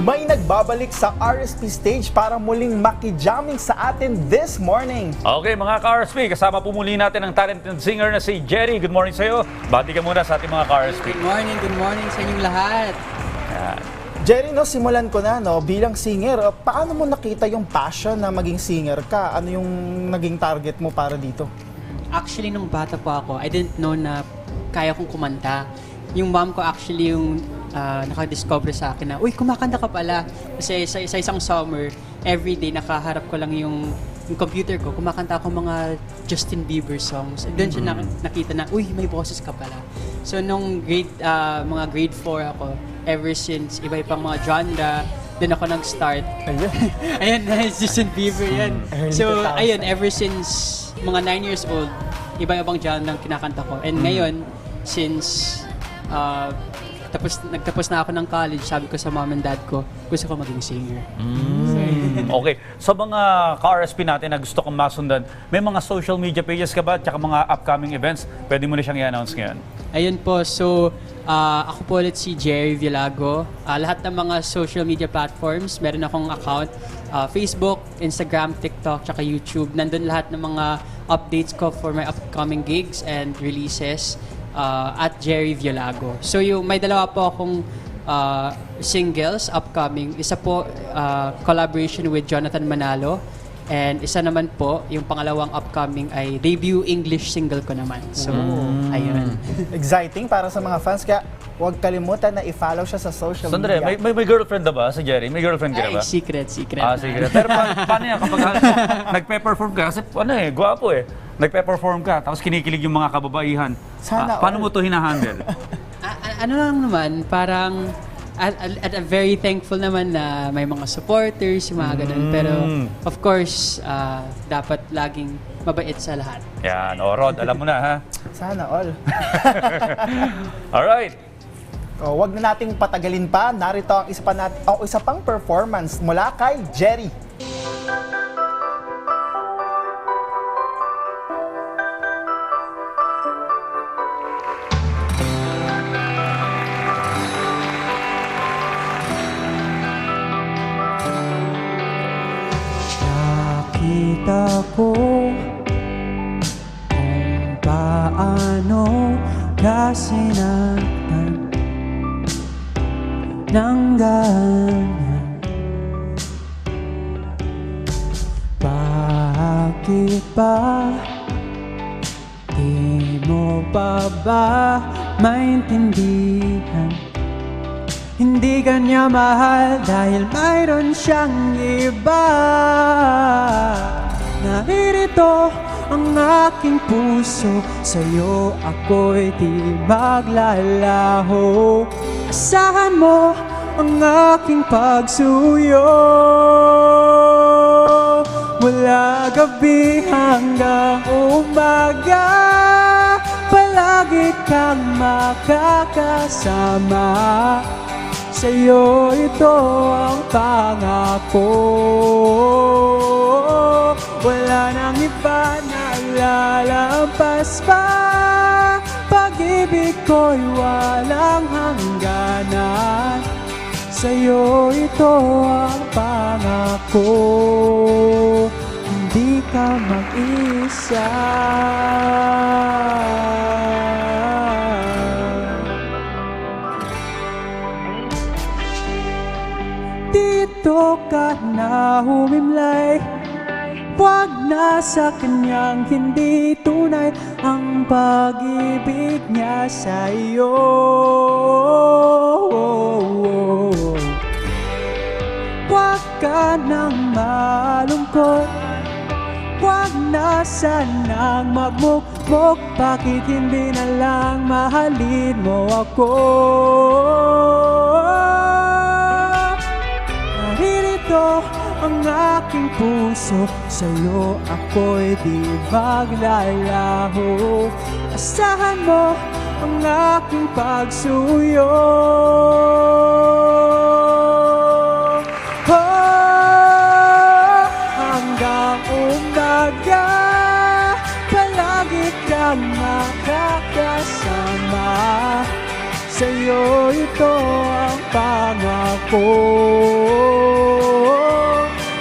may nagbabalik sa RSP stage para muling makijamming sa atin this morning. Okay mga ka-RSP, kasama po muli natin ang talented singer na si Jerry. Good morning sa iyo. Bati ka muna sa ating mga ka-RSP. Good morning, good morning sa inyong lahat. Jerry, no, simulan ko na, no, bilang singer, uh, paano mo nakita yung passion na maging singer ka? Ano yung naging target mo para dito? Actually, nung bata pa ako, I didn't know na kaya kong kumanta. Yung mom ko actually yung ah, nakadiscover sa akin na, uy, kumakanta ka pala. Kasi sa, sa isang summer, everyday nakaharap ko lang yung yung computer ko, kumakanta ako mga Justin Bieber songs. And doon siya nak- nakita na, uy, may boses ka pala. So, nung grade, ah, mga grade 4 ako, ever since, iba pang mga genre, doon ako nag-start. Ayun. Ayun, Justin Bieber yan. Early So, 2000s. ayun, ever since mga 9 years old, iba-ibang genre ang kinakanta ko. And ngayon, since uh, tapos nagtapos na ako ng college, sabi ko sa mom and dad ko, gusto ko maging singer. Mm, okay. Sa mga ka-RSP natin na gusto kong masundan, may mga social media pages ka ba? Tsaka mga upcoming events, pwede mo na siyang i-announce ngayon. Ayun po, so ah, ako po ulit si Jerry Villago. Ah, lahat ng mga social media platforms, meron akong account. Ah, Facebook, Instagram, TikTok, tsaka YouTube. Nandun lahat ng mga updates ko for my upcoming gigs and releases ah, at Jerry Villago. So yung may dalawa po akong ah, singles upcoming. Isa po ah, collaboration with Jonathan Manalo. And isa naman po, yung pangalawang upcoming ay debut English single ko naman. So, ayun. Exciting para sa mga fans, kaya huwag kalimutan na i-follow siya sa social Sandre, media. may, may, may girlfriend na ba si Jerry? May girlfriend ka na Ay, ba? secret, secret. Ah, sige. Pero pa, paano yan kapag nagpe-perform ka? Kasi ano eh, gwapo eh. Nagpe-perform ka, tapos kinikilig yung mga kababaihan. Sana Ah, paano all. mo to hinahandle? A- a- ano lang naman, parang at, at, at very thankful naman na may mga supporters, yung mga ganun. Pero Mm. of course, ah, dapat laging mabait sa lahat. Yan, o Rod, alam mo na ha. Sana all. Alright. O, wag na nating patagalin pa. Narito ang isa, pa nat- ang isa pang performance mula kay Jerry. Nakita ko kung paano ka sinaktan ng ganyan Bakit ba di mo pa ba maintindihan? Hindi kanya mahal dahil mayroon siyang iba. Naririto ang aking puso Sa'yo ako'y di maglalaho. Asahan mo ang aking pagsuyo. Mula gabi hanggang umaga Palagi kang makakasama. Sa'yo ito ang pangako. Wala nang iba na lalampas pa. Pag-ibig ko'y walang hangganan Sa'yo ito ang pangako. Hindi ka mag-isa. Dito ka na humimlay. Huwag na sa kanyang hindi tunay Ang pag-ibig niya sa ka nang malungkot. Huwag na sanang magmukmok Bakit hindi na lang mahalin mo ako? Naririto ang aking puso. Sa'yo ako'y di maglalaho Asahan mo ang aking pagsuyo Sa'yo ito ang pangako. Ko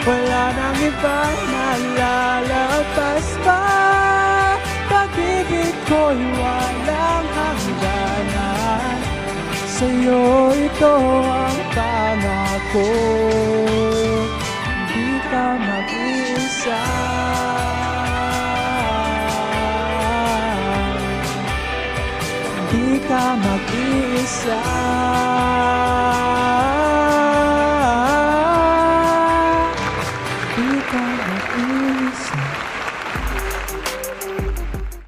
Wala nang ibang nalalagpas pa. Pag-ibig ko'y walang hangganan. Sa'yo ito ang pangako Di ka mag-isa